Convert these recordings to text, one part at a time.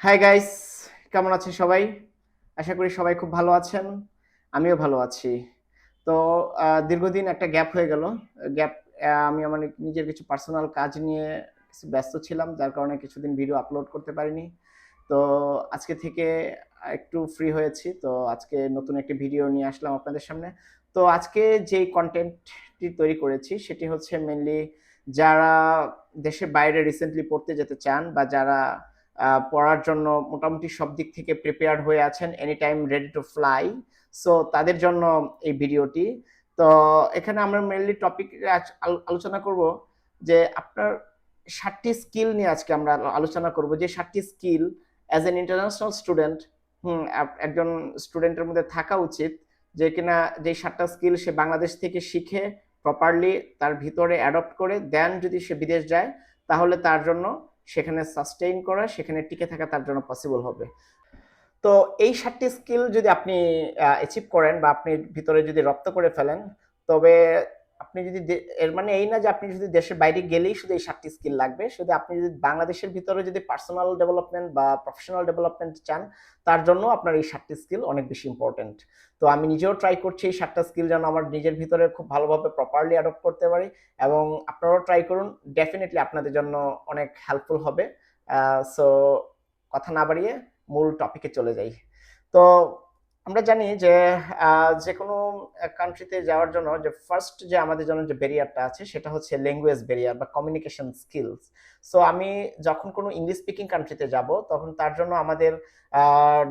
Hi guys কেমন আছেন সবাই? আশা করি সবাই খুব ভালো আছেন, আমিও ভালো আছি। তো দীর্ঘদিন একটা গ্যাপ হয়ে গেল। গ্যাপ আমি আমার নিজের কিছু পার্সোনাল কাজ নিয়ে ব্যস্ত ছিলাম, যার কারণে কিছুদিন ভিডিও আপলোড করতে পারিনি। তো, আজকে থেকে একটু ফ্রি হয়েছি। তো, আজকে নতুন একটি ভিডিও নিয়ে আসলাম আপনাদের সামনে। তো, আজকে যেই কন্টেন্টটি তৈরি করেছি, সেটি হচ্ছে মেনলি যারা দেশের বাইরে রিসেন্টলি পড়তে যেতে চান বা যারা পড়ার জন্য মোটামুটি সব দিক থেকে প্রিপেয়ার হয়ে আছেন any time ready to fly so তাদের জন্য এই ভিডিওটি। তো, এখানে আমরা মেনলি টপিক আলোচনা করব যে আপনার ষাটটি স্কিল নিয়ে আজকে আমরা আলোচনা করব। যে ষাটটি skill as an international student hmm একজন স্টুডেন্টের মধ্যে থাকা উচিত যে কিনা যে সাতটা স্কিল সে বাংলাদেশ থেকে শিখে প্রপারলি তার ভিতরে অ্যাডপ্ট করে দেন যদি সে বিদেশ যায়, তাহলে তার জন্য সেখানে সাস্টেইন করা, সেখানে টিকে থাকা তার জন্য পসিবল হবে। তো এই সাতটি স্কিল যদি আপনি অ্যাচিভ করেন বা আপনি ভিতরে যদি রপ্ত করে ফেলেন, তবে আপনি যদি এর মানে এই না যে আপনি যদি দেশের বাইরে গেলেই শুধু এই সাতটি স্কিল লাগবে। শুধু আপনি যদি বাংলাদেশের ভিতরে যদি পার্সোনাল ডেভেলপমেন্ট বা প্রফেশনাল ডেভেলপমেন্ট চান, তার জন্য আপনার এই সাতটি স্কিল অনেক বেশি ইম্পর্টেন্ট তো আমি নিজেও ট্রাই করছি এই সাতটা স্কিল যেন আমার নিজের ভিতরে খুব ভালোভাবে প্রপারলি অ্যাডপ্ট করতে পারি এবং আপনারাও ট্রাই করুন ডেফিনেটলি আপনাদের জন্য অনেক হেল্পফুল হবে। সো কথা না বাড়িয়ে মূল টপিকে চলে যাই। তো আমরা জানি যে যে কোনো কান্ট্রিতে যাওয়ার জন্য যে ফার্স্ট যে আমাদের জন্য যে ব্যারিয়ারটা আছে, সেটা হচ্ছে ল্যাঙ্গুয়েজ ব্যারিয়ার বা কমিউনিকেশন স্কিলস সো আমি যখন কোনো ইংলিশ স্পিকিং কান্ট্রিতে যাব, তখন তার জন্য আমাদের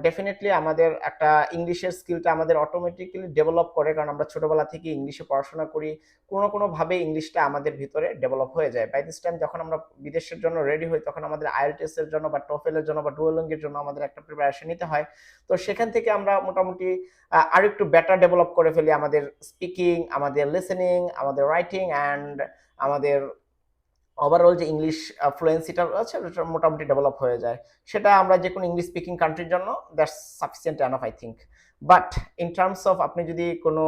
ডেফিনেটলি আমাদের একটা ইংলিশের স্কিলটা আমাদের অটোমেটিক্যালি ডেভেলপ করে। কারণ আমরা ছোটবেলা থেকে ইংলিশে পড়াশোনা করি, কোনো কোনোভাবে ইংলিশটা আমাদের ভিতরে ডেভেলপ হয়ে যায়। বাই দিস টাইম যখন আমরা বিদেশের জন্য রেডি হই, তখন আমাদের আইএলটিএস এর জন্য বা টোফেলের জন্য বা ডুয়েলিংয়ের জন্য আমাদের একটা প্রিপারেশন নিতে হয়। তো সেখান থেকে আমরা মোটামুটি আহ, আর একটু বেটার ডেভেলপ করে ফেলি আমাদের স্পিকিং আমাদের লিসেনিং আমাদের রাইটিং অ্যান্ড আমাদের ওভারঅল যে ইংলিশ ফ্লুয়েন্সিটা আছে মোটামুটি ডেভেলপ হয়ে যায়। সেটা আমরা যে কোনো ইংলিশ স্পিকিং কান্ট্রির জন্য that's sufficient enough I think but in terms of আপনি যদি কোনো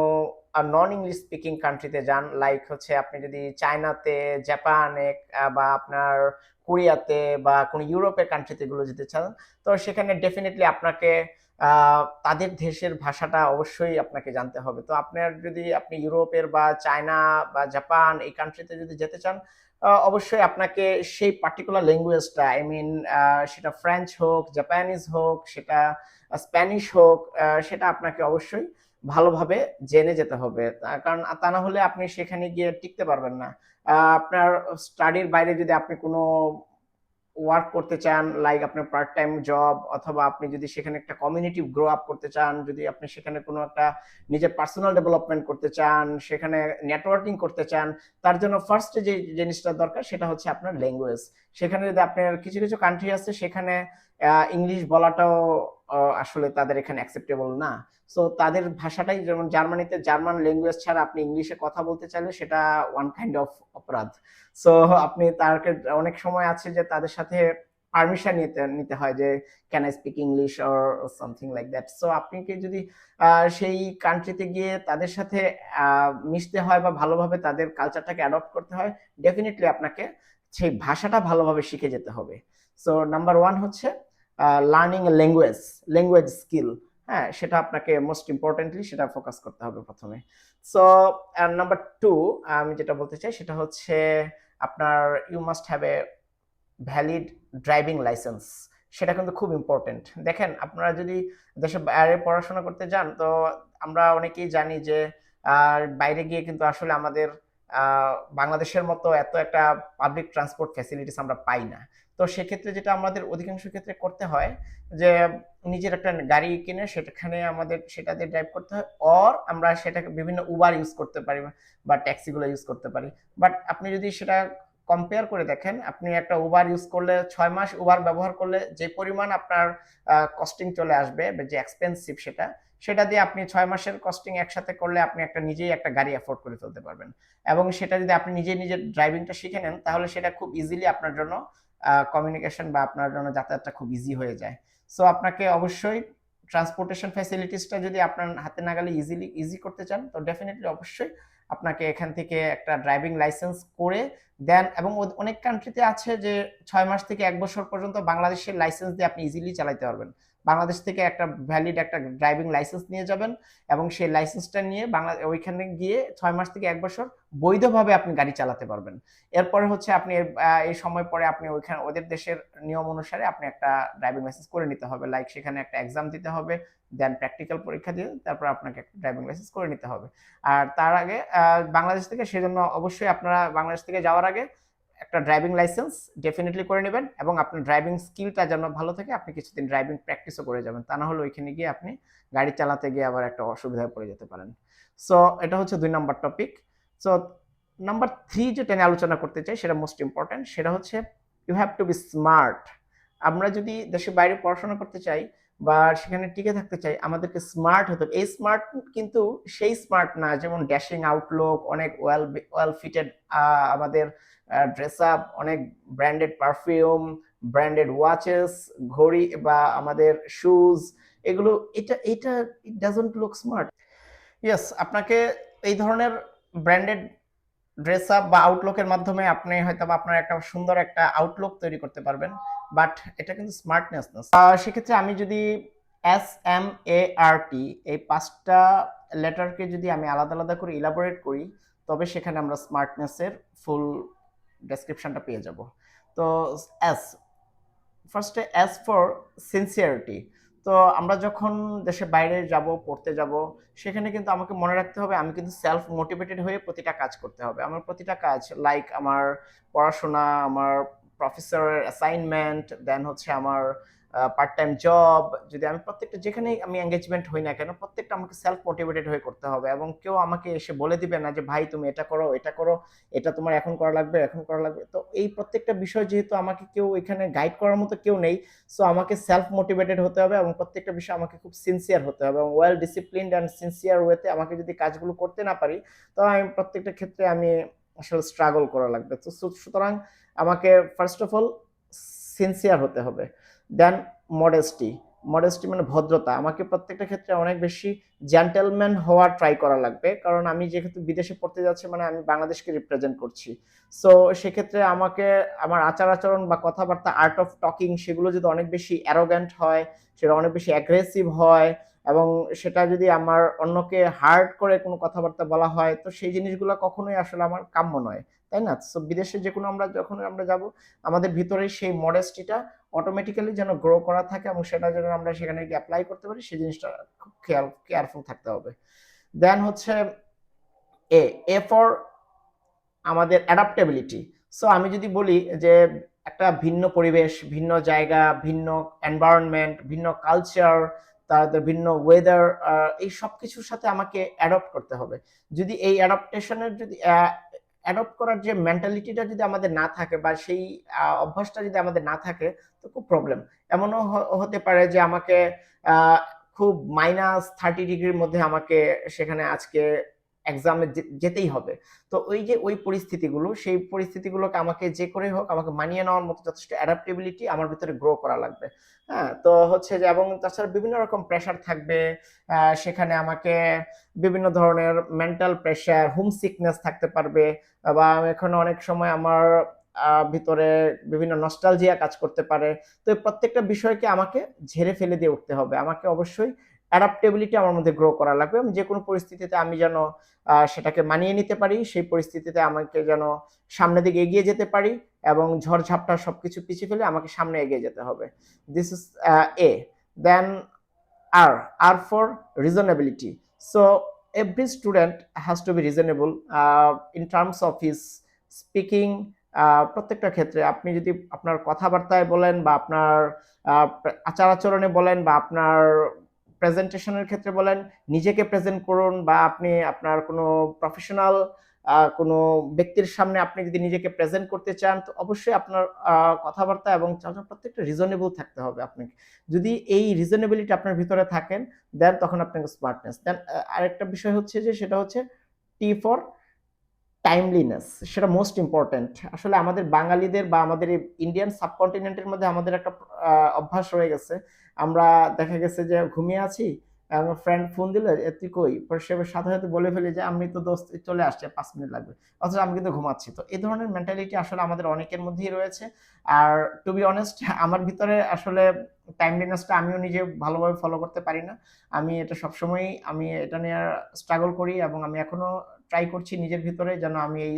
নন ইংলিশ স্পিকিং কান্ট্রিতে যান লাইক হচ্ছে আপনি যদি চায়নাতে জাপানে বা আপনার কোরিয়াতে বা কোনো ইউরোপের কান্ট্রিতে গুলো যেতে চান, তো সেখানে ডেফিনেটলি আপনাকে তাদের দেশের ভাষাটা অবশ্যই আপনাকে জানতে হবে। তো আপনার যদি আপনি ইউরোপের বা চায়না বা জাপান এই কান্ট্রিতে যদি যেতে চান অবশ্যই আপনাকে সেই পার্টিকুলার ল্যাঙ্গুয়েজটা আই মিন সেটা ফ্রেঞ্চ হোক জাপানিজ হোক, সেটা স্প্যানিশ হোক সেটা আপনাকে অবশ্যই ভালোভাবে জেনে যেতে হবে। কারণ, তা না হলে আপনি সেখানে গিয়ে টিকতে পারবেন না। আপনার স্টাডির বাইরে যদি আপনি কোনো ওয়ার্ক করতে চান লাইক আপনার পার্ট টাইম জব অথবা আপনি যদি সেখানে একটা কমিউনিটি গ্রো আপ করতে চান, যদি আপনি সেখানে কোনো একটা নিজের পার্সোনাল ডেভেলপমেন্ট করতে চান, সেখানে নেটওয়ার্কিং করতে চান, তার জন্য ফার্স্ট যে জিনিসটা দরকার সেটা হচ্ছে আপনার ল্যাঙ্গুয়েজ সেখানে যদি আপনার কিছু কিছু কান্ট্রি আছে, সেখানে ইংলিশ বলাটাও আসলে তাদের এখানে অ্যাকসেপ্টেবল না। সো তাদের ভাষাটাই যেমন জার্মানিতে জার্মান ল্যাঙ্গুয়েজ ছাড়া আপনি ইংলিশে কথা বলতে চাইলে সেটা ওয়ান কাইন্ড অফ অপরাধ। সো আপনি তারকে অনেক সময় আছে যে তাদের সাথে পারমিশন নিতে নিতে হয় যে can I speak English or something like that so আপনি কি যদি সেই কান্ট্রিতে গিয়ে তাদের সাথে মিশতে হয় বা ভালোভাবে তাদের কালচারটাকে অ্যাডপ্ট করতে হয় ডেফিনেটলি আপনাকে সেই ভাষাটা ভালোভাবে শিখে যেতে হবে। সো নাম্বার ওয়ান হচ্ছে লার্নিং ল্যাঙ্গুয়েজ ল্যাঙ্গুয়েজ স্কিল হ্যাঁ সেটা আপনাকে মোস্ট ইম্পর্টেন্টলি সেটা ফোকাস করতে হবে প্রথমে। সো নাম্বার টু আমি যেটা বলতে চাই সেটা হচ্ছে আপনার you must have a valid driving licence সেটা কিন্তু খুব ইম্পর্টেন্ট দেখেন, আপনারা যদি দেশের বাইরে পড়াশোনা করতে যান, তো আমরা অনেকেই জানি যে বাইরে গিয়ে কিন্তু আসলে আমাদের বাংলাদেশের মতো এত একটা পাবলিক ট্রান্সপোর্ট ফ্যাসিলিটিস আমরা পাই না। তো সেক্ষেত্রে যেটা আমাদের অধিকাংশ ক্ষেত্রে করতে হয় যে নিজের একটা গাড়ি কিনে সেখানে আমাদের সেটাতে ড্রাইভ করতে হয় অর আমরা সেটাকে বিভিন্ন উবার ইউজ করতে পারি বা ট্যাক্সিগুলো ইউজ করতে পারি। বাট আপনি যদি সেটা কম্পেয়ার করে দেখেন, আপনি একটা উবার ইউজ করলে ছয় মাস উবার ব্যবহার করলে যে পরিমাণ আপনার কস্টিং চলে আসবে যে এক্সপেন্সিভ সেটা সেটা দিয়ে আপনি ছয় মাসের কস্টিং একসাথে করলে আপনি একটা নিজেই একটা গাড়ি অ্যাফোর্ড করে ফেলতে পারবেন। এবং সেটা যদি আপনি নিজে নিজের ড্রাইভিংটা শিখে নেন, তাহলে সেটা খুব ইজিলি আপনার জন্য কমিউনিকেশন বা আপনার জন্য যাতায়াতটা খুব ইজি হয়ে যায়। সো আপনাকে অবশ্যই ট্রান্সপোর্টেশন ফ্যাসিলিটিসটা যদি আপনার হাতে নাগালে ইজিলি ইজি করতে চান, তো ডেফিনেটলি অবশ্যই আপনাকে এখান থেকে একটা ড্রাইভিং লাইসেন্স করে দেন এবং অনেক কান্ট্রিতে আছে যে ছয় মাস থেকে এক বছর পর্যন্ত বাংলাদেশের লাইসেন্স দিয়ে আপনি ইজিলি চালাইতে পারবেন। বাংলাদেশ থেকে একটা ভ্যালিড একটা ড্রাইভিং লাইসেন্স নিয়ে যাবেন এবং সেই লাইসেন্সটা নিয়ে বাংলা ওইখানে গিয়ে ছয় মাস থেকে এক বছর বৈধভাবে আপনি গাড়ি চালাতে পারবেন। এরপরে হচ্ছে আপনি এই সময় পরে আপনি ওইখানে, ওদের দেশের নিয়ম অনুসারে আপনি একটা ড্রাইভিং লাইসেন্স করে নিতে হবে। লাইক সেখানে একটা এক্সাম দিতে হবে দেন প্র্যাকটিক্যাল পরীক্ষা দিয়ে তারপর আপনাকে একটা ড্রাইভিং লাইসেন্স করে নিতে হবে। আর তার আগে বাংলাদেশ থেকে সেজন্য অবশ্যই আপনারা বাংলাদেশ থেকে যাওয়ার আগে একটা ড্রাইভিং লাইসেন্স ডেফিনেটলি করে নেবেন এবং আপনার ড্রাইভিং স্কিলটা যেন ভালো থাকে, আপনি কিছুদিন ড্রাইভিং প্র্যাকটিসও করে যাবেন। তা না হলে ওইখানে গিয়ে আপনি গাড়ি চালাতে গিয়ে আবার একটা অসুবিধায় পড়ে যেতে পারেন। সো এটা হচ্ছে দুই নম্বর টপিক সো নাম্বার থ্রি যেটা নিয়ে আলোচনা করতে চাই, সেটা মোস্ট ইম্পর্ট্যান্ট সেটা হচ্ছে you have to be smart আমরা যদি দেশের বাইরে পড়াশোনা করতে চাই বা সেখানে টিকে থাকতে চাই, আমাদেরকে স্মার্ট হতে হবে। এই স্মার্ট কিন্তু সেই স্মার্ট না, যেমন ড্যাশিং আউটলুক অনেক ওয়েল ওয়েল ফিটেড আমাদের ড্রেস আপ অনেক ব্র্যান্ডেড পারফিউম ব্র্যান্ডেড ওয়াচেস ঘড়ি বা আমাদের শুজ এগুলো, এটা এটা it doesn't look smart yes আপনাকে এই ধরনের ব্র্যান্ডেড ড্রেস আপ বা আউটলুকের মাধ্যমে আপনি হয়তো বা আপনার একটা সুন্দর একটা আউটলুক তৈরি করতে পারবেন বাট এটা কিন্তু স্মার্টনেস না সেক্ষেত্রে আমি যদি এস এম এ আর টি এই পাঁচটা লেটারকে যদি আমি আলাদা আলাদা করে ইলাবোরেট করি, তবে সেখানে আমরা স্মার্টনেসের ফুল ডেসক্রিপশনটা পেয়ে যাব। তো অ্যাস ফার্স্টে অ্যাজ ফর সিনসিয়ারিটি তো আমরা যখন দেশের বাইরে যাব, পড়তে যাব, সেখানে কিন্তু আমাকে মনে রাখতে হবে আমি কিন্তু সেলফ মোটিভেটেড হয়ে প্রতিটা কাজ করতে হবে। আমার প্রতিটা কাজ লাইক আমার পড়াশোনা, আমার প্রফেসরের অ্যাসাইনমেন্ট দেন হচ্ছে আমার পার্ট টাইম জব যদি আমি প্রত্যেকটা, যেখানেই আমি এঙ্গেজমেন্ট হই না কেন, প্রত্যেকটা আমাকে সেলফ মোটিভেটেড হয়ে করতে হবে এবং কেউ আমাকে এসে বলে দিবে না যে, ভাই, তুমি এটা করো এটা করো, এটা তোমার এখন করা লাগবে, এখন করা লাগবে। তো এই প্রত্যেকটা বিষয় যেহেতু আমাকে কেউ এখানে গাইড করার মতো কেউ নেই সো আমাকে সেলফ মোটিভেটেড হতে হবে এবং প্রত্যেকটা বিষয় আমাকে খুব সিনসিয়ার হতে হবে এবং ওয়েল ডিসিপ্লিনড অ্যান্ড সিনসিয়ার ওয়েতে আমাকে যদি কাজগুলো করতে না পারি তবে আমি প্রত্যেকটা ক্ষেত্রে আমি আসলে স্ট্রাগল করা লাগবে। তো সুতরাং আমাকে ফার্স্ট অফ অল সিনসিয়ার হতে হবে। দেন মডেস্টি মডেস্টি মানে ভদ্রতা। আমাকে প্রত্যেকটা ক্ষেত্রে অনেক বেশি জেন্টেলম্যান হওয়ার ট্রাই করা লাগবে। কারণ আমি যেহেতু বিদেশে পড়তে যাচ্ছি মানে আমি বাংলাদেশকে রিপ্রেজেন্ট করছি। সো সেক্ষেত্রে আমাকে আমার আচার আচরণ বা কথাবার্তা আর্ট অফ টকিং সেগুলো যদি অনেক বেশি অ্যারোগ্যান্ট হয়, সেটা অনেক বেশি অ্যাগ্রেসিভ হয়, এবং সেটা যদি আমার অন্যকে হার্ড করে কোনো কথাবার্তা বলা হয়, তো সেই জিনিসগুলো কখনোই আসলে আমার কাম্য নয়। তাই না? সো বিদেশে যে কোনো আমরা, যখন আমরা যাব, আমাদের ভিতরে সেই মডেস্টিটা অটোমেটিক্যালি যেন গ্রো করা থাকে এবং সেটা যেন আমরা সেখানে গিয়ে অ্যাপ্লাই করতে পারি, সেই জিনিসটা খুব খেয়াল কেয়ারফুল থাকতে হবে। দেন হচ্ছে এ এ ফর আমাদের অ্যাডাপ্টেবিলিটি সো আমি যদি বলি যে একটা ভিন্ন পরিবেশ, ভিন্ন জায়গা, ভিন্ন এনভায়রনমেন্ট ভিন্ন কালচার তাদের ভিন্ন ওয়েদার এই সব কিছুর সাথে আমাকে অ্যাডপ্ট করতে হবে। যদি এই অ্যাডাপ্টেশনের যদি অ্যাডপ্ট করার যে মেন্টালিটিটা যদি আমাদের না থাকে বা সেই অভ্যাসটা যদি আমাদের না থাকে, তো খুব প্রবলেম এমনও হতে পারে যে আমাকে খুব মাইনাস থার্টি ডিগ্রির মধ্যে আমাকে সেখানে আজকে এক্সামে যেতেই হবে। তো ওই যে, ওই পরিস্থিতিগুলো, সেই পরিস্থিতিগুলোকে আমাকে যে করে হোক, আমাকে মানিয়ে নেওয়ার মতো যথেষ্ট অ্যাডাপ্টেবিলিটি আমার ভিতরে গ্রো করা লাগবে। হ্যাঁ তো হচ্ছে যে, এবং তাছাড়া বিভিন্ন রকম প্রেশার থাকবে সেখানে আমাকে বিভিন্ন ধরনের মেন্টাল প্রেশার হোম সিকনেস থাকতে পারবে, বা এখন অনেক সময় আমার ভিতরে বিভিন্ন নস্টালজিয়া কাজ করতে পারে। তো প্রত্যেকটা বিষয়কে আমাকে ঝেড়ে ফেলে দিয়ে উঠতে হবে। আমাকে অবশ্যই অ্যাডাপ্টেবিলিটি আমার মধ্যে গ্রো করা লাগবে। এবং যে কোনো পরিস্থিতিতে আমি যেন সেটাকে মানিয়ে নিতে পারি সেই পরিস্থিতিতে আমাকে যেন সামনের দিকে এগিয়ে যেতে পারি এবং ঝড়ঝাপটা সবকিছু পিছিয়ে ফেলে আমাকে সামনে এগিয়ে যেতে হবে। This is a then are are for reasonability so student has to be reasonable uh, in terms of his speaking প্রত্যেকটা ক্ষেত্রে। আপনি যদি আপনার কথাবার্তায় বলেন বা আপনার আচার আচরণে বলেন বা আপনার প্রেজেন্টেশনের ক্ষেত্রে বলেন, নিজেকে প্রেজেন্ট করুন বা আপনি আপনার কোনো প্রফেশনাল কোনো ব্যক্তির সামনে আপনি যদি নিজেকে প্রেজেন্ট করতে চান, তো অবশ্যই আপনার কথাবার্তা এবং চালচল প্রত্যেকটা রিজনেবল থাকতে হবে আপনাকে। যদি এই রিজনেবিলিটি আপনার ভিতরে থাকেন দেন তখন আপনাকে স্মার্টনেস দেন আরেকটা বিষয় হচ্ছে যে, সেটা হচ্ছে টি ফর টাইমলিনেস সেটা মোস্ট ইম্পর্ট্যান্ট আসলে আমাদের বাঙালিদের বা আমাদের ইন্ডিয়ান সাবকন্টিনেন্টের মধ্যে আমাদের একটা অভ্যাস রয়ে গেছে। আমরা দেখা গেছে যে ঘুমিয়ে আছি আমার ফ্রেন্ড ফোন দিলে "এ তুই কই? পরে সে সাথে সাথে বলে ফেলি যে, আমি তো দোস্ত চলে আসছে পাঁচ মিনিট লাগবে। অথচ আমি কিন্তু ঘুমাচ্ছি। তো এই ধরনের মেন্টালিটি আসলে আমাদের অনেকের মধ্যেই রয়েছে। আর টু বি অনেস্ট আমার ভিতরে আসলে টাইমলিনেসটা আমিও নিজে ভালোভাবে ফলো করতে পারি না। আমি এটা সবসময়ই, আমি এটা নিয়ে স্ট্রাগল করি এবং আমি এখনও ট্রাই করছি নিজের ভিতরে যেন আমি এই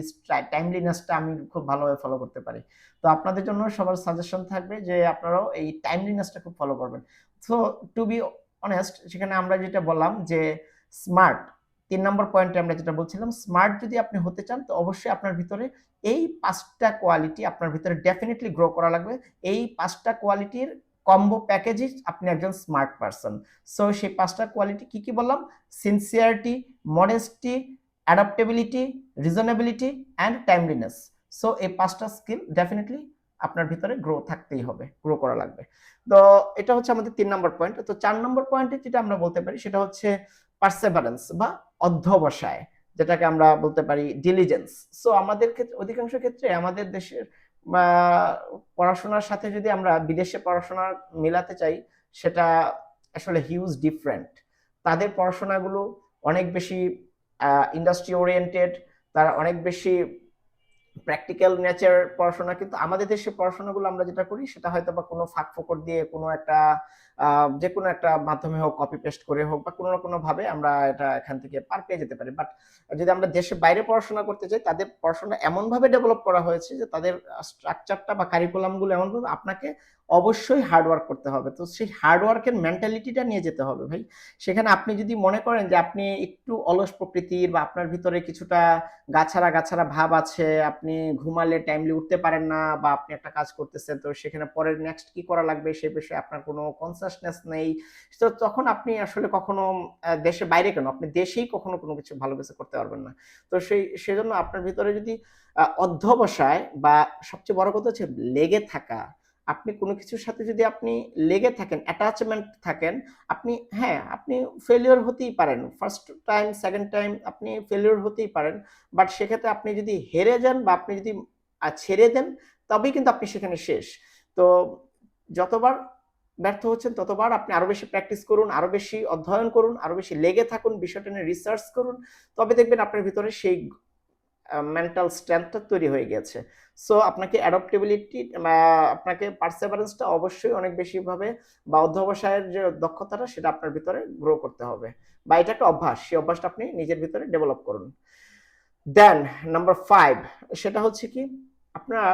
টাইমলিনেসটা আমি খুব ভালোভাবে ফলো করতে পারি। তো আপনাদের জন্য সবার সাজেশন থাকবে যে, আপনারাও এই টাইমলিনেসটা খুব ফলো করবেন। সো টু বি অনেস্ট সেখানে আমরা যেটা বললাম যে স্মার্ট তিন নম্বর পয়েন্টে আমরা যেটা বলছিলাম স্মার্ট যদি আপনি হতে চান, তো অবশ্যই আপনার ভিতরে এই পাঁচটা কোয়ালিটি আপনার ভিতরে ডেফিনেটলি গ্রো করা লাগবে। এই পাঁচটা কোয়ালিটির কম্বো প্যাকেজই আপনি একজন স্মার্ট পারসন সো সেই পাঁচটা কোয়ালিটি কি কি বললাম? Sincerity modesty adaptability reasonability and timeliness so এই পাঁচটা স্কিল ডেফিনেটলি আপনার ভিতরে গ্রো থাকতেই হবে গ্রো করা লাগবে। তো এটা হচ্ছে আমাদের তিন নম্বর পয়েন্ট তো চার নম্বর পয়েন্টে যেটা আমরা বলতে পারি সেটা হচ্ছে পার্সেভারেন্স বা অধ্যবসায়, যেটাকে আমরা বলতে পারি ডিলিজেন্স সো আমাদের ক্ষেত্রে অধিকাংশ ক্ষেত্রে আমাদের দেশের পড়াশোনার সাথে যদি আমরা বিদেশে পড়াশোনা মিলাতে চাই, সেটা আসলে হিউজ ডিফারেন্ট তাদের পড়াশোনাগুলো অনেক বেশি ইন্ডাস্ট্রি ওরিয়েন্টেড তারা অনেক বেশি প্র্যাকটিক্যাল নেচার পড়াশোনা, কিন্তু আমাদের দেশে পড়াশোনাগুলো আমরা যেটা করি, সেটা হয়তো বা কোনো ফাঁক ফোকর দিয়ে কোনো একটা যে কোনো একটা মাধ্যমে হোক কপি পেস্ট করে হোক বা কোনো না কোনো ভাবে আমরা এটা এখান থেকে পার পেয়ে যেতে পারি। বাট যদি আমরা দেশের বাইরে পড়াশোনা করতে চাই তাদের পড়াশোনা এমন ভাবে ডেভেলপ করা হয়েছে যে তাদের স্ট্রাকচারটা বা কারিকুলামগুলো এমন ভাবে আপনাকে অবশ্যই হার্ডওয়ার্ক করতে হবে। তো সেই হার্ডওয়ার্কের মেন্টালিটিটা নিয়ে যেতে হবে ভাই। সেখানে আপনি যদি মনে করেন যে আপনি একটু অলস প্রকৃতির বা আপনার ভিতরে কিছুটা গাছারা গাছারা ভাব আছে, আপনি ঘুমালে টাইমলি উঠতে পারেন না বা আপনি একটা কাজ করতেছেন, তো সেখানে পরের নেক্সট কি করা লাগবে সে বিষয়ে আপনার কোনো কনসাসনেস নেই। তো তখন আপনি আসলে কখনো দেশে বাইরে কেন? আপনি দেশেই কখনো কোনো কিছু ভালো কিছু করতে পারবেন না। তো সেই, সেজন্য আপনার ভিতরে যদি অধ্যবসায় বা সবচেয়ে বড় কথা হচ্ছে লেগে থাকা, আপনি কোনো কিছুর সাথে যদি আপনি লেগে থাকেন অ্যাটাচমেন্ট থাকেন, আপনি হ্যাঁ আপনি ফেলিওর হতেই পারেন। ফার্স্ট টাইম সেকেন্ড টাইম আপনি ফেলিওর হতেই পারেন। বাট সেক্ষেত্রে আপনি যদি হেরে যান বা আপনি যদি ছেড়ে দেন, তবেই কিন্তু আপনি সেখানে শেষ। তো যতবার ব্যর্থ হচ্ছেন, ততবার আপনি আরও বেশি প্র্যাকটিস করুন, আরও বেশি অধ্যয়ন করুন, আরও বেশি লেগে থাকুন, বিষয়টা নিয়ে রিসার্চ করুন। তবে দেখবেন আপনার ভিতরে সেই মেন্টাল স্ট্রেংথটা তৈরি হয়ে গেছে। সো আপনাকে অ্যাডাপ্টেবিলিটি আপনাকে পার্সেভারেন্সটা অবশ্যই অনেক বেশিভাবে বা অধ্যবসায়ের যে দক্ষতাটা, সেটা আপনার ভিতরে গ্রো করতে হবে। বা এটা একটা অভ্যাস, সেই অভ্যাসটা আপনি নিজের ভিতরে ডেভেলপ করুন। দেন নাম্বার ফাইভ সেটা হচ্ছে কি, আপনারা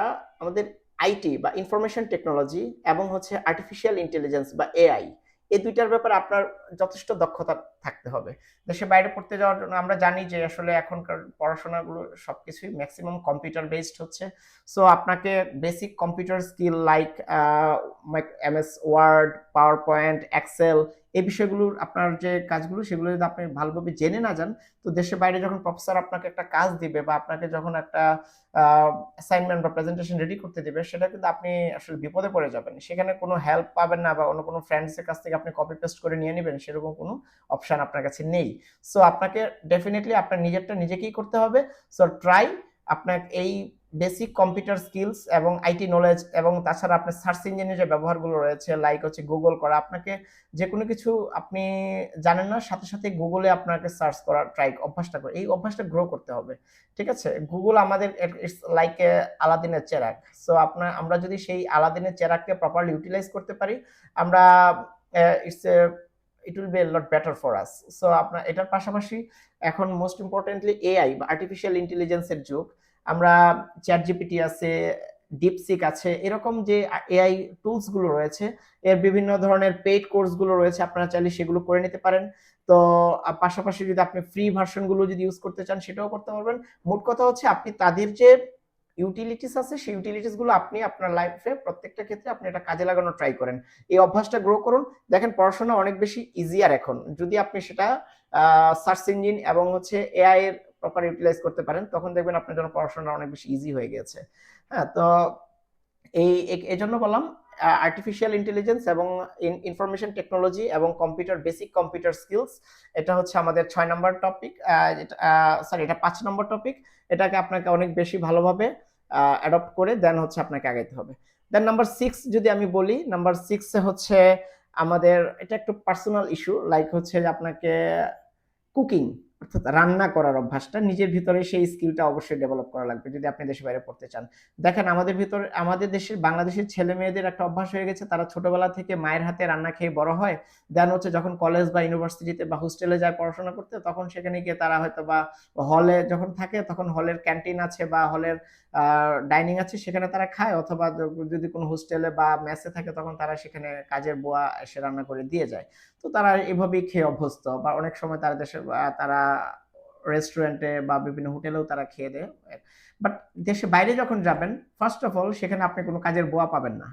আমাদের আইটি বা ইনফরমেশন টেকনোলজি এবং হচ্ছে আর্টিফিশিয়াল ইন্টেলিজেন্স বা এআই এই দুইটার ব্যাপারে আপনার যথেষ্ট দক্ষতা থাকতে হবে। দেশে বাইরে পড়তে যাওয়ার জন্য আমরা জানি যে আসলে এখনকার পড়াশোনাগুলো সব কিছুই ম্যাক্সিমাম কম্পিউটার বেসড হচ্ছে। সো আপনাকে basic computer skill like M S Word PowerPoint Excel এই বিষয়গুলোর আপনার যে কাজগুলো, সেগুলো যদি আপনি ভালোভাবে জেনে না যান, তো দেশের বাইরে যখন প্রফেসর আপনাকে একটা কাজ দিবে বা আপনাকে যখন একটা অ্যাসাইনমেন্ট বা প্রেজেন্টেশন রেডি করতে দিবে, সেটা কিন্তু আপনি আসলে বিপদে পড়ে যাবেন। সেখানে কোনো হেল্প পাবেন না বা অন্য কোনো ফ্রেন্ডসের কাছ থেকে আপনি কপি পেস্ট করে নিয়ে নেবেন, সেরকম কোনো অপশন আপনার কাছে নেই। সো আপনাকে ডেফিনেটলি আপনার নিজেরটা নিজেকেই করতে হবে। সো ট্রাই আপনার এই বেসিক কম্পিউটার স্কিলস এবং আইটি নলেজ এবং তাছাড়া আপনার সার্চ ইঞ্জিনের যে ব্যবহারগুলো রয়েছে লাইক হচ্ছে গুগল করা, আপনাকে যে কোনো কিছু আপনি জানেন না, সাথে সাথে গুগলে আপনাকে সার্চ করার ট্রাই অভ্যাসটা করে, এই অভ্যাসটা গ্রো করতে হবে, ঠিক আছে? গুগল আমাদের ইটস লাইক এ আলাদিনের চেরাক সো আপনার আমরা যদি সেই আলাদিনের চেরাককে প্রপারলি ইউটিলাইজ করতে পারি, আমরা it's a it will be lot better for us so আপনার এটার পাশাপাশি এখন মোস্ট ইম্পর্টেন্টলি এআই বা আর্টিফিশিয়াল ইন্টেলিজেন্সের যুগ আমরা চ্যাট জিপিটি আছে ডিপসিক আছে, এরকম যে এআই টুলসগুলো রয়েছে, এর বিভিন্ন ধরনের পেইড কোর্সগুলো রয়েছে, আপনারা চাইলে সেগুলো করে নিতে পারেন। তো পাশাপাশি যদি আপনি ফ্রি ভার্সনগুলো যদি ইউজ করতে চান, সেটাও করতে পারবেন। মোট কথা হচ্ছে, আপনি তাদের যে ইউটিলিটিস আছে, সেই ইউটিলিটিসগুলো আপনি আপনার লাইফে প্রত্যেকটা ক্ষেত্রে আপনি এটা কাজে লাগানো ট্রাই করেন। এই অভ্যাসটা গ্রো করুন। দেখেন, পড়াশোনা অনেক বেশি ইজিয়ার এখন। যদি আপনি সেটা সার্চ ইঞ্জিন এবং হচ্ছে এআই এর প্রপার ইউটিলাইজ করতে পারেন, তখন দেখবেন আপনার জন্য পড়াশোনা অনেক বেশি ইজি হয়ে গেছে। হ্যাঁ তো এই এই জন্য বললাম আর্টিফিশিয়াল ইন্টেলিজেন্স এবং ইনফরমেশন টেকনোলজি এবং কম্পিউটার বেসিক কম্পিউটার স্কিলস এটা হচ্ছে আমাদের ছয় নম্বর টপিক সরি এটা পাঁচ নম্বর টপিক এটাকে আপনাকে অনেক বেশি ভালোভাবে অ্যাডপ্ট করে দেন হচ্ছে আপনাকে আগাইতে হবে। দেন নাম্বার সিক্স যদি আমি বলি নাম্বার সিক্সে হচ্ছে আমাদের, এটা একটু পার্সোনাল ইস্যু লাইক হচ্ছে আপনাকে কুকিং অর্থাৎ রান্না করার অভ্যাসটা নিজের ভিতরে সেই স্কিলটা অবশ্যই ডেভেলপ করা লাগবে যদি আপনি দেশের বাইরে পড়তে চান। দেখেন, আমাদের ভিতরে, আমাদের দেশের বাংলাদেশের ছেলে মেয়েদের একটা অভ্যাস হয়ে গেছে। তারা ছোটবেলা থেকে মায়ের হাতে রান্না খেয়ে বড় হয়। দেন হচ্ছে যখন কলেজ বা ইউনিভার্সিটিতে বা হোস্টেলে যায় পড়াশোনা করতে, তখন সেখানে গিয়ে তারা হয়তো বা হলে যখন থাকে, তখন হলের ক্যান্টিন আছে বা হলের ডাইনিং আছে সেখানে তারা খায় অথবা যদি কোনো হোস্টেলে বা মেসে থাকে তখন তারা সেখানে কাজের বোয়া এসে রান্না করে দিয়ে যায়। তো তারা এভাবেই খেয়ে অভ্যস্ত বা অনেক সময় তারা দেশে তারা রেস্টুরেন্টে বা বিভিন্ন হোটেলেও তারা খেয়ে দেয়। বাট দেশে বাইরে যখন যাবেন ফার্স্ট অফ অল সেখানে আপনি কোনো কাজের বোয়া পাবেন না,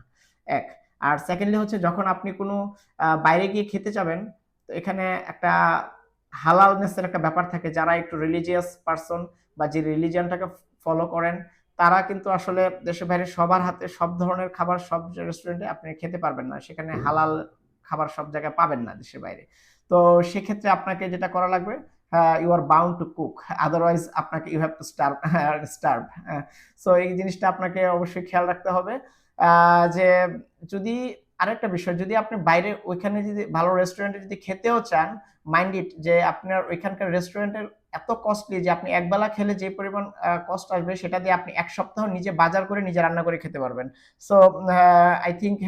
এক। আর সেকেন্ডলি হচ্ছে যখন আপনি কোনো বাইরে গিয়ে খেতে যাবেন, তো এখানে একটা হালালনেসের একটা ব্যাপার থাকে যারা একটু রিলিজিয়াস পারসন বা যে রিলিজিয়ানটাকে ফলো করেন তারা কিন্তু আসলে দেশের বাইরে সবার হাতে সব ধরনের খাবার সব রেস্টুরেন্টে আপনি খেতে পারবেন না। সেখানে হালাল খাবার সব জায়গায় পাবেন না দেশের বাইরে। তো সেক্ষেত্রে আপনাকে যেটা করা লাগবে you are bound to cook otherwise আপনাকে you have to starve starve so এই জিনিসটা আপনাকে অবশ্যই খেয়াল রাখতে হবে। যে যদি আরেকটা বিষয় যদি আপনি বাইরে ওইখানে যদি ভালো রেস্টুরেন্টে যদি খেতেও চান মাইন্ড ইট যে আপনার ওইখানকার রেস্টুরেন্টের এত কস্টলি যে আপনি একবেলা খেলে যে পরিমাণ কস্ট আসবে সেটা দিয়ে আপনি এক সপ্তাহ নিজে বাজার করে নিজে রান্না করে খেতে পারবেন। সো আই থিঙ্ক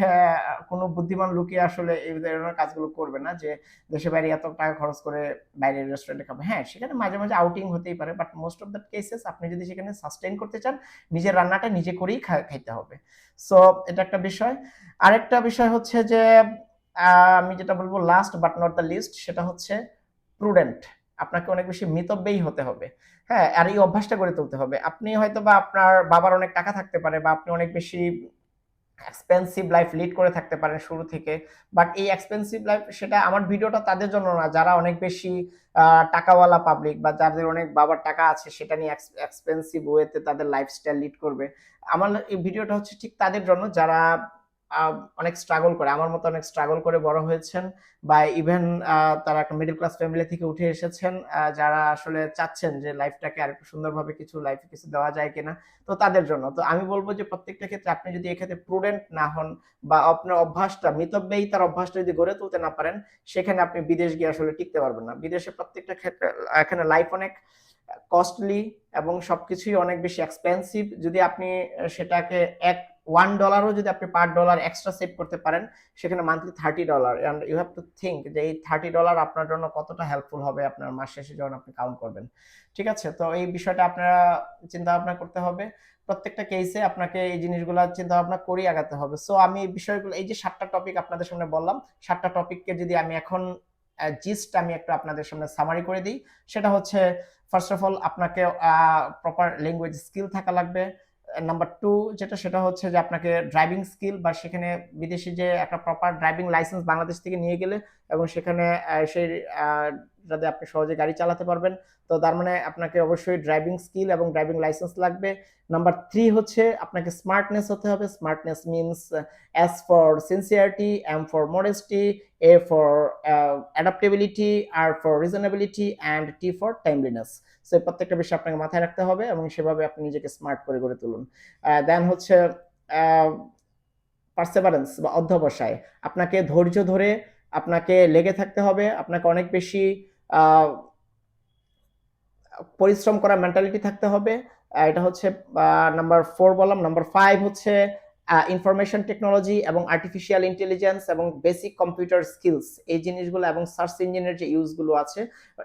কোনো বুদ্ধিমান লোকে আসলে এই ধরনের কাজগুলো করবে না যে দেশে বাইরে এত টাকা খরচ করে বাইরের রেস্টুরেন্টে খাবে। হ্যাঁ সেখানে মাঝে মাঝে আউটিং হতেই পারে but most of that cases আপনি যদি সেখানে সাস্টেইন করতে চান, নিজের রান্নাটা নিজে করেই খাইতে হবে। সো এটা একটা বিষয়। আরেকটা বিষয় হচ্ছে যে আমি যেটা বলব last but not the least সেটা হচ্ছে প্রুডেন্ট আপনাকে অনেক বেশি মিতব্যয়ী হতে হবে। হ্যাঁ আর এই অভ্যাসটা গড়ে তুলতে হবে। আপনি হয়তো বা আপনার বাবার অনেক টাকা থাকতে পারে বা আপনি অনেক বেশি এক্সপেন্সিভ লাইফ লিড করে থাকতে পারেন শুরু থেকে। বাট এই এক্সপেন্সিভ লাইফ সেটা আমার ভিডিওটা তাদের জন্য না। যারা অনেক বেশি টাকাওয়ালা পাবলিক বা যাদের অনেক বাবার টাকা আছে সেটা নিয়ে এক্সপেন্সিভ ওয়েতে তাদের লাইফস্টাইল লিড করবে। আমার এই ভিডিওটা হচ্ছে ঠিক তাদের জন্য। যারা অনেক স্ট্রাগল করে। আমার মতো অনেক স্ট্রাগল করে বড় হয়েছেন বা ইভেন তারা একটা মিডল ক্লাস ফ্যামিলি থেকে উঠে এসেছেন যারা আসলে চাচ্ছেন যে লাইফটাকে আরেকটু সুন্দরভাবে কিছু লাইফে কিছু দেওয়া যায় কিনা, তো তাদের জন্য। তো আমি বলব যে প্রত্যেকটা ক্ষেত্রে আপনি যদি এক্ষেত্রে প্রুডেন্ট না হন বা আপনার অভ্যাসটা মিতব্যয়ী তার অভ্যাসটা যদি গড়ে তুলতে না পারেন, সেখানে আপনি বিদেশ গিয়ে আসলে টিকতে পারবেন না। বিদেশে প্রত্যেকটা ক্ষেত্রে, এখানে লাইফ অনেক কস্টলি এবং সবকিছুই অনেক বেশি এক্সপেন্সিভ যদি আপনি সেটাকে এক ওয়ান ডলারও যদি আপনি পার ডলার এক্সট্রা সেভ করতে পারেন, সেখানে monthly thirty dollar and you have to think যে এই থার্টি ডলার আপনার জন্য কতটা হেল্পফুল হবে আপনার মাস শেষে যখন আপনি কাউন্ট করবেন। ঠিক আছে? তো এই বিষয়টা আপনারা চিন্তা ভাবনা করতে হবে। প্রত্যেকটা কেসে আপনাকে এই জিনিসগুলো চিন্তা ভাবনা করেই আগাতে হবে। সো আমি এই বিষয়গুলো, এই যে সাতটা টপিক আপনাদের সামনে বললাম, সাতটা টপিককে যদি আমি এখন জিস্ট আমি একটু আপনাদের সামনে সামারি করে দিই, সেটা হচ্ছে ফার্স্ট অফ অল আপনাকে প্রপার ল্যাঙ্গুয়েজ স্কিল থাকা লাগবে। নাম্বার টু যেটা, সেটা হচ্ছে যে আপনাকে ড্রাইভিং স্কিল বা সেখানে বিদেশি যে একটা প্রপার ড্রাইভিং লাইসেন্স বাংলাদেশ থেকে নিয়ে গেলে এবং সেখানে সেই যাতে আপনি সহজে গাড়ি চালাতে পারবেন। তো তার মানে আপনাকে অবশ্যই ড্রাইভিং স্কিল এবং ড্রাইভিং লাইসেন্স লাগবে। নাম্বার থ্রি হচ্ছে আপনাকে স্মার্টনেস হতে হবে। Smartness means S for sincerity M for modesty A for adaptability R for reasonability and T for timeliness so প্রত্যেকটা বিষয় আপনাকে মাথায় রাখতে হবে এবং সেভাবে আপনি নিজেকে স্মার্ট করে গড়ে তুলুন। দেন হচ্ছে পার্সেভারেন্স বা অধ্যবসায়। আপনাকে ধৈর্য ধরে আপনাকে লেগে থাকতে হবে। আপনাকে অনেক বেশি পরিশ্রম করা মেন্টালিটি থাকতে হবে। এটা হচ্ছে নাম্বার ফোর বললাম। নাম্বার ফাইভ হচ্ছে ইনফরমেশন টেকনোলজি এবং আর্টিফিশিয়াল ইন্টেলিজেন্স এবং বেসিক কম্পিউটার স্কিলস এই জিনিসগুলো এবং সার্চ ইঞ্জিনের যে ইউজগুলো আছে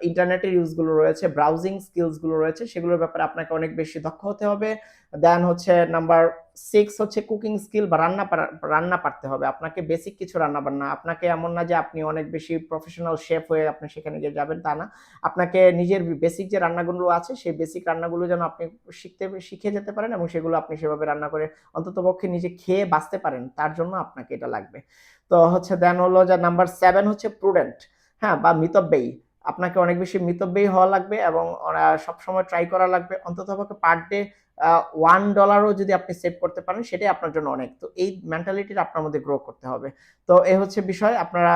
ইন্টারনেটের ইউজগুলো রয়েছে ব্রাউজিং স্কিলসগুলো রয়েছে, সেগুলোর ব্যাপারে আপনাকে অনেক বেশি দক্ষ হতে হবে। দেন হচ্ছে নাম্বার সিক্স হচ্ছে কুকিং স্কিল বা রান্না রান্না পারতে হবে। আপনাকে বেসিক কিছু রান্না বান্না আপনাকে এমন না যে আপনি অনেক বেশি প্রফেশনাল শেফ হয়ে আপনি সেখানে গিয়ে যাবেন, তা না। আপনাকে নিজের বেসিক যে রান্নাগুলো আছে, সেই বেসিক রান্নাগুলো যেন আপনি শিখতে, শিখে যেতে পারেন এবং সেগুলো আপনি সেভাবে রান্না করে অন্তত পক্ষে নিজে খেয়ে বাঁচতে পারেন, তার জন্য আপনাকে এটা লাগবে। তো হচ্ছে দেন হলো যে নাম্বার সেভেন হচ্ছে প্রুডেন্ট হ্যাঁ বা মিতব্যয়ী। আপনাকে অনেক বেশি মিতব্যয়ী হওয়া লাগবে এবং সবসময় ট্রাই করা লাগবে। অন্তত পক্ষে পার ডে ওয়ান ডলারও যদি আপনি সেভ করতে পারেন, সেটাই আপনার জন্য অনেক। তো এই মেন্টালিটিটা আপনার মধ্যে গ্রো করতে হবে। তো এ হচ্ছে বিষয়। আপনারা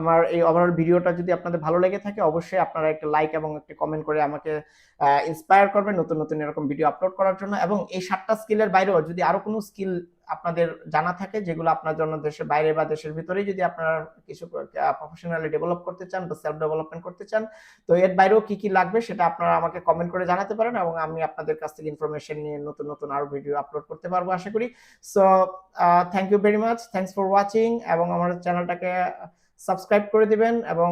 আমার এই ওভারঅল ভিডিওটা যদি আপনাদের ভালো লেগে থাকে, অবশ্যই আপনারা একটা লাইক এবং একটা কমেন্ট করে আমাকে ইন্সপায়ার করবেন নতুন নতুন এরকম ভিডিও আপলোড করার জন্য। এবং এই সাতটা স্কিলের বাইরেও যদি আরও কোনো স্কিল আপনাদের জানা থাকে, যেগুলো আপনার জন্য দেশের বাইরে বা দেশের ভিতরেই যদি আপনারা কিছু প্রফেশনালি ডেভেলপ করতে চান বা সেলফ ডেভেলপমেন্ট করতে চান, তো এর বাইরেও কি কি লাগবে সেটা আপনারা আমাকে কমেন্ট করে জানাতে পারেন এবং আমি আপনাদের কাছ থেকে ইনফরমেশন নিয়ে নতুন নতুন আরও ভিডিও আপলোড করতে পারব, আশা করি। So thank you very much thanks for watching এবং আমার চ্যানেলটাকে সাবস্ক্রাইব করে দিবেন এবং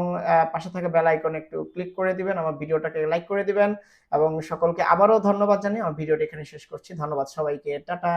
পাশে থাকা বেল আইকন একটু ক্লিক করে দিবেন, আমার ভিডিওটাকে লাইক করে দিবেন এবং সকলকে আবারও ধন্যবাদ জানিয়ে আমার ভিডিওটা এখানে শেষ করছি। ধন্যবাদ সবাইকে। টাটা।